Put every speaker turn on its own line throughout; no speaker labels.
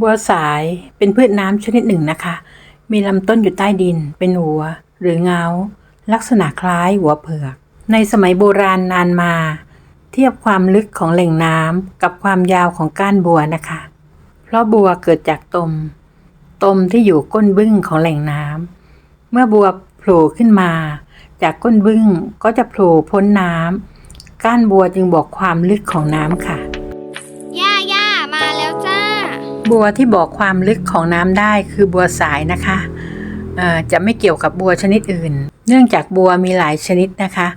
บัวสายเป็นพืชน้ำชนิดหนึ่งนะคะ มีลำต้นอยู่ใต้ดิน เป็นหัว หรือเงา ลักษณะคล้ายหัวเผือก ในสมัยโบราณนานมา เทียบความลึกของแหล่งน้ำกับความยาวของก้านบัวนะคะ เพราะบัวเกิดจากตม ตมที่อยู่ก้นบึ้งของแหล่งน้ำเมื่อบัวโผล่ขึ้นมา จากก้นบึ้งก็จะโผล่พ้นน้ำก้านบัวจึงบอกความลึกของน้ำค่ะ บัวที่บอกความลึกของน้ำได้คือบัวสายนะคะจะไม่เกี่ยวกับบัวชนิดอื่น เนื่องจากบัวมีหลายชนิดนะคะ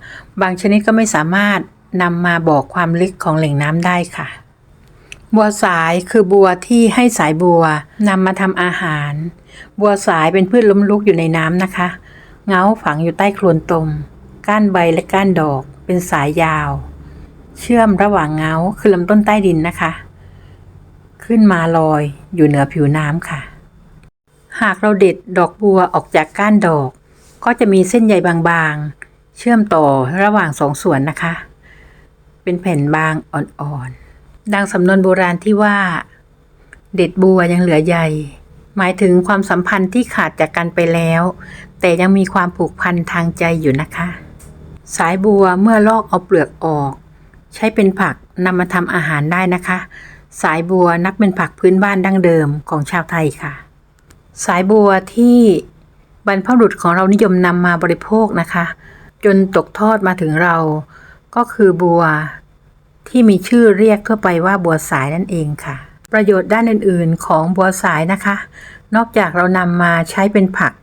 บางชนิดก็ไม่สามารถนำมาบอกความลึกของแหล่งน้ำได้ค่ะ บัวสายคือบัวที่ให้สายบัวนำมาทำอาหาร บัวสายเป็นพืชล้มลุกอยู่ในน้ำนะคะ เงาฝังอยู่ใต้โคลนตม ก้านใบและก้านดอก เป็นสายยาว เชื่อมระหว่างเงาคือลำต้นใต้ดินนะคะ ขึ้นมาลอยอยู่เหนือผิวน้ำค่ะ หากเราเด็ดดอกบัวออกจากก้านดอก ก็จะมีเส้นใยบางๆ เชื่อมต่อระหว่างสองส่วนนะคะ เป็นแผ่นบางอ่อนๆ ดังสำนวนโบราณที่ว่า เด็ดบัวยังเหลือใยหมายถึงความสัมพันธ์ที่ขาดจากกันไปแล้ว แต่ยังมีความผูกพันทางใจอยู่นะคะ สายบัวเมื่อลอกเอาเปลือกออก ใช้เป็นผักนำมาทำอาหารได้นะคะ สายบัวนับเป็นผักพื้นบ้านดั้งเดิมของชาวไทยค่ะ สายบัวที่บรรพบุรุษของเรานิยมนำมาบริโภคนะคะ จนตกทอดมาถึงเรา ก็คือบัวที่มีชื่อเรียกทั่วไปว่าบัวสายนั่นเองค่ะ ประโยชน์ด้านอื่น ๆ ของบัวสายนะคะ นอกจากเรานำมาใช้เป็นผัก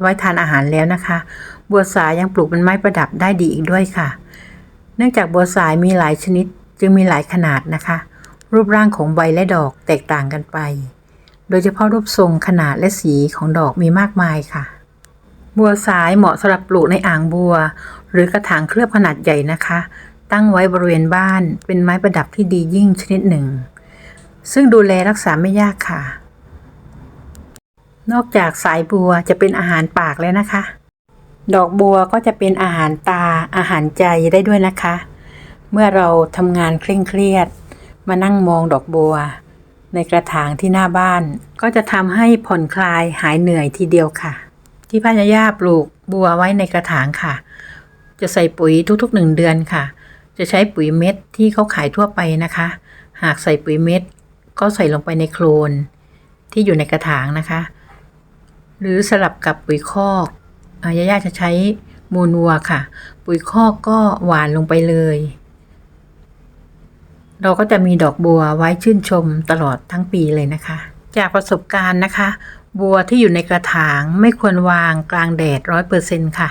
ไว้ทานอาหารแล้วนะคะ บัวสายยังปลูกเป็นไม้ประดับได้ดีอีกด้วยค่ะ เนื่องจากบัวสายมีหลายชนิดจึงมีหลายขนาดนะคะ รูปร่างของใบและดอกแตกต่างกันไป โดยเฉพาะรูปทรงขนาดและสีของดอกมีมากมายค่ะ บัวสายเหมาะสำหรับปลูกในอ่างบัว หรือกระถางเคลือบขนาดใหญ่นะคะ ตั้งไว้บริเวณบ้านเป็นไม้ประดับที่ดียิ่งชนิดหนึ่ง ซึ่งดูแลรักษาไม่ยากค่ะ นอกจากสายบัวจะเป็นอาหารปากแล้วนะคะ ดอกบัวก็จะเป็นอาหารตาอาหารใจได้ด้วยนะคะ เมื่อเราทำงานเคร่งเครียด มานั่งมองดอกบัว ในกระถางที่หน้าบ้าน ก็จะทำให้ผ่อนคลายหายเหนื่อยทีเดียวค่ะ ที่พันยาปลูกบัวไว้ในกระถางค่ะ จะใส่ปุ๋ยทุกๆหนึ่งเดือนค่ะ จะใช้ปุ๋ยเม็ดที่เขาขายทั่วไปนะคะ หากใส่ปุ๋ยเม็ด ก็ใส่ลงไปในโคลนที่อยู่ในกระถางนะคะ หรือสลับกับปุ๋ยคอกอายาย่าจะใช้มูลวัวค่ะ ปุ๋ยคอกก็หวานลงไปเลย เราก็จะมีดอกบัวไว้ชื่นชมตลอดทั้งปีเลยนะคะ จากประสบการณ์นะคะ บัวที่อยู่ในกระถางไม่ควรวางกลางแดดร้อยเปอร์เซ็นค่ะ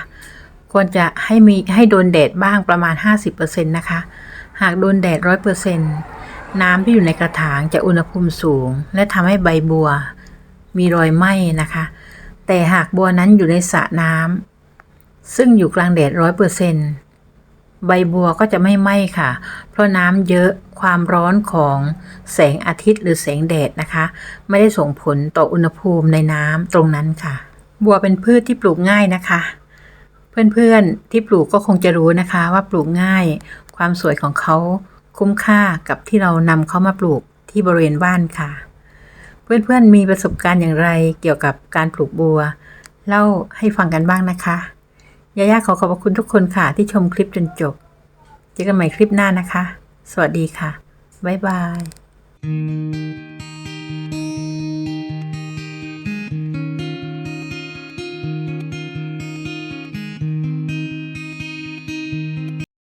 ควรจะให้มีให้โดนแดดบ้างประมาณ 50%นะคะ หากโดนแดดร้อยเปอร์เซ็นน้ำที่อยู่ในกระถางจะอุณหภูมิสูง และทำให้ใบบัว มีรอยไหม้นะคะ แต่หากบัวนั้นอยู่ในสระน้ำซึ่งอยู่กลางแดดร้อยเปอร์เซ็น ใบบัวก็จะไม่ไหม้ค่ะ เพราะน้ำเยอะความร้อนของแสงอาทิตย์หรือแสงแดดนะคะ ไม่ได้ส่งผลต่ออุณหภูมิในน้ำตรงนั้นค่ะ บัวเป็นพืชที่ปลูกง่ายนะคะ เพื่อนๆที่ปลูกก็คงจะรู้นะคะว่าปลูกง่าย ความสวยของเขาคุ้มค่ากับที่เรานำเขามาปลูกที่บริเวณบ้านค่ะ เพื่อนๆมีประสบการณ์อย่างไรเกี่ยวกับการปลูกบัว เล่าให้ฟังกันบ้างนะคะ ยาย่าขอขอบคุณทุกคนค่ะ ที่ชมคลิปจนจบ เจอกันใหม่คลิปหน้านะคะ สวัสดีค่ะ บ๊ายบาย